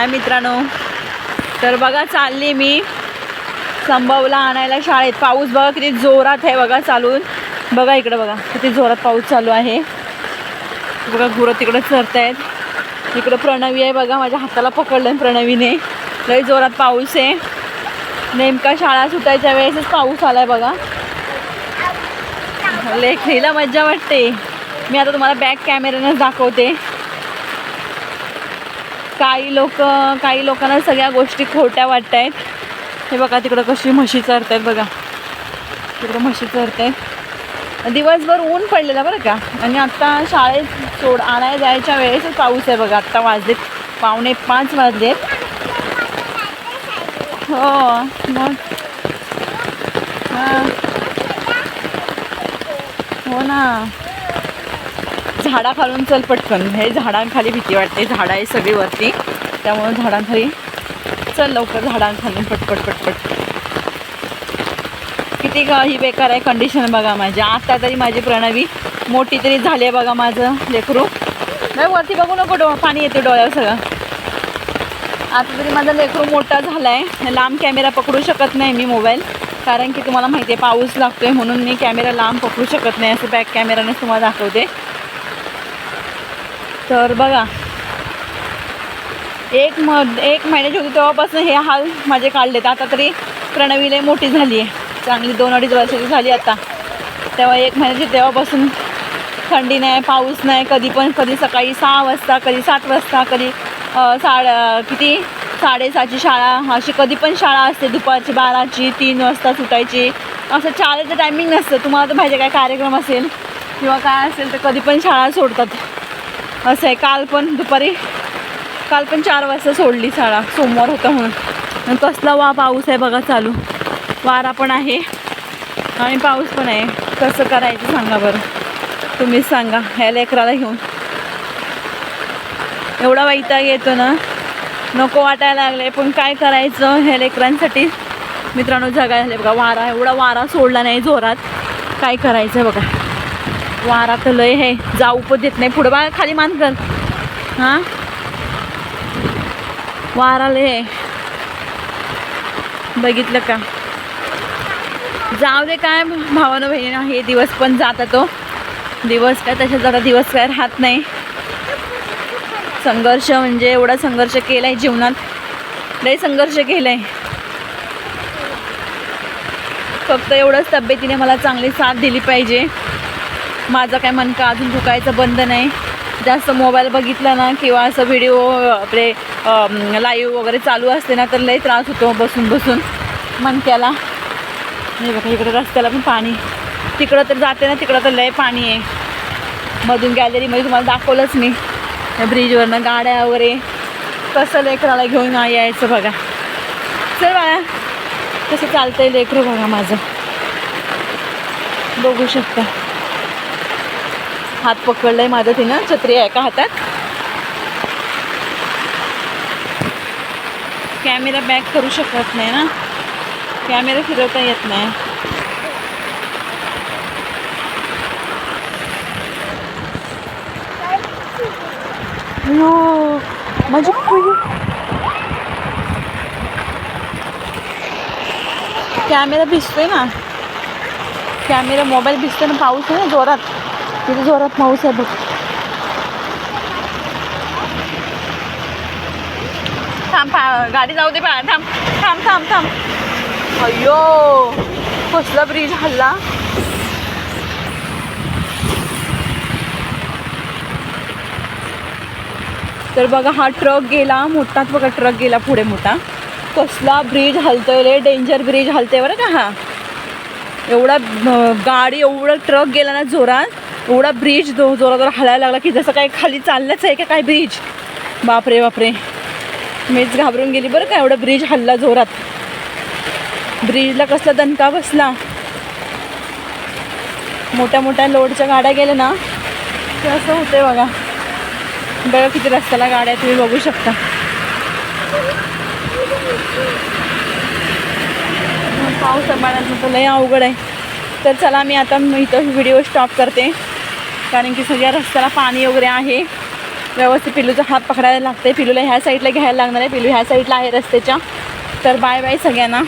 हाय मित्रांनो. तर बघा चालली मी संभवला आणायला शाळेत. पाऊस बघा किती जोरात आहे बघा चालून. बघा इकडं बघा किती जोरात पाऊस चालू आहे. बघा गुरं तिकडं चरत आहेत इकडं प्रणवी आहे बघा माझ्या हाताला पकडलं प्रणवीने. लई जोरात पाऊस आहे. नेमका शाळा सुटायच्या वेळेसच पाऊस आलाय बघा. लेखरीला मज्जा वाटते. मी आता तुम्हाला बॅक कॅमेऱ्यानंच दाखवते. काही लोक काही लोकांना सगळ्या गोष्टी खोट्या वाटत आहेत हे बघा तिकडं कशी म्हशी चरत आहेत बघा. तिकडं म्हशी चरत आहेत दिवसभर ऊन पडलेलं बरं का. आणि आत्ता शाळेत सोड आणायला जायच्या वेळेसच पाऊस आहे बघा. आत्ता वाजलेत पावणे पाच वाजलेत. हो मग. हां. हो ना. झाडाखालून चल पटकन. हे झाडांखाली भीती वाटते. झाडं आहे सगळी वरती त्यामुळे झाडांखाली चल लवकर झाडांखालून पटपट पटपट. किती ग ही बेकार आहे कंडिशन बघा माझी आता तरी माझी प्रणवी मोठी तरी झाली आहे बघा माझं लेकरू. नाही वरती बघू नको डो पाणी येते डोळ्यावर सगळं. आता तरी माझा लेकरू मोठा झाला आहे लांब कॅमेरा पकडू शकत नाही मी मोबाईल. कारण की तुम्हाला माहिती आहे पाऊस लागतो आहे म्हणून मी कॅमेरा लांब पकडू शकत नाही. असं बॅक कॅमेरानेच तुम्हाला दाखवते. तर बघा. एक म एक महिन्याची होती तेव्हापासून हे हाल माझे काढलेत. आता तरी प्रणवीला मोठी झाली आहे. चांगली दोन अडीच वर्षाची झाली आता. तेव्हा एक महिन्याची तेव्हापासून थंडी नाही पाऊस नाही कधी पण कधी सकाळी सहा वाजता कधी सात वाजता कधी साड किती? साडेसहाची शाळा अशी कधी पण शाळा असते दुपारची बाराची तीन वाजता सुटायची. असं शाळेचं टायमिंग नसतं. तुम्हाला तर माहिती काय कार्यक्रम असेल किंवा काय असेल तर कधी पण शाळा सोडतात. असं आहे. काल पण दुपारी काल पण चार वाजता सोडली शाळा. सोमवार होता म्हणून. कसला वा पाऊस आहे बघा चालू. वारा पण आहे आणि पाऊस पण आहे. कसं करायचं सांगा बरं. तुम्हीच सांगा. ह्या लेकराला घेऊन. एवढा वैताग येतो ना. नको वाटायला लागले पण काय करायचं ह्या लेकरांसाठी? मित्रांनो जगायला बघा. वारा एवढा वारा सोडला नाही जोरात. काय करायचं बघा. वारा तर लय हे जाऊ पण देत नाही. पुढं बघा खाली मान कर हां? वारा लय आहे. बघितलं का? जाऊ दे काय भावानं बहिणीनं हे दिवस पण जाता तो. दिवस काय तशात जाता दिवस काय राहत नाही. संघर्ष म्हणजे एवढा संघर्ष केला आहे जीवनात. लय संघर्ष केला आहे फक्त एवढंच तब्येतीने मला चांगली साथ दिली पाहिजे. माझं काय मनका अजून झुकायचं बंद नाही. जास्त मोबाईल बघितला ना किंवा असं व्हिडिओ आपले लाईव्ह वगैरे चालू असते ना तर लई त्रास होतो बसून बसून. मणक्याला हे बघा इकडे रस्त्याला पण पाणी. तिकडं तर जाते ना तिकडं तर लय पाणी आहे. मधून गॅलरीमध्ये तुम्हाला दाखवलंच मी. त्या ब्रिजवरनं गाड्या वगैरे. कसं लेकराला घेऊन यायचं बघा. चल बाळा. कसं चालतंय लेकरू बघा माझं. बघू शकता. हात पकडलाय माझं तिनं. छत्री आहे का हातात. कॅमेरा बॅक करू शकत नाही ना. कॅमेरा फिरवता येत नाही. हो माझी कॅमेरा भिजतोय ना. कॅमेरा मोबाईल भिजतोय ना, पाऊस आहे ना जोरात. किती जोरात पाऊस आहे बघ. थांब गाडी जाऊ दे बा थांब थांब थांब थांब. अय्यो कसला ब्रिज हल्ला. तर बघा हा ट्रक गेला मोठाच बघा ट्रक गेला पुढे मोठा. कसला ब्रिज हलतोय रे डेंजर ब्रिज हलतोय बरं का हा. एवढा गाडी एवढा ट्रक गेला ना जोरात. एवढा ब्रिज दो जोरात जोरा हलायला लागला की जसं काय खाली चाललंच आहे का काय ब्रिज बापरे बापरे. मीच घाबरून गेली बरं का एवढा ब्रिज हल्ला जोरात. ब्रिजला कसला दणका बसला. मोठ्या मोठ्या लोडच्या गाड्या गेल्या ना ते असं होतंय बघा. बघा किती रस्त्याला गाड्या तुम्ही बघू शकता. पाऊस सांभाळण्याचं तर लय अवघड आहे. तर चला मी आता इथं व्हिडिओ स्टॉप करते. कारण की सगळ्या रस्त्याला पाणी वगैरे आहे. व्यवस्थित पिलूचा हात पकडायला लागते पिलूला ह्या साईडला घ्यायला लागणार आहे. पिलू ह्या साईडला आहे रस्त्याच्या. तर बाय बाय सगळ्यांना.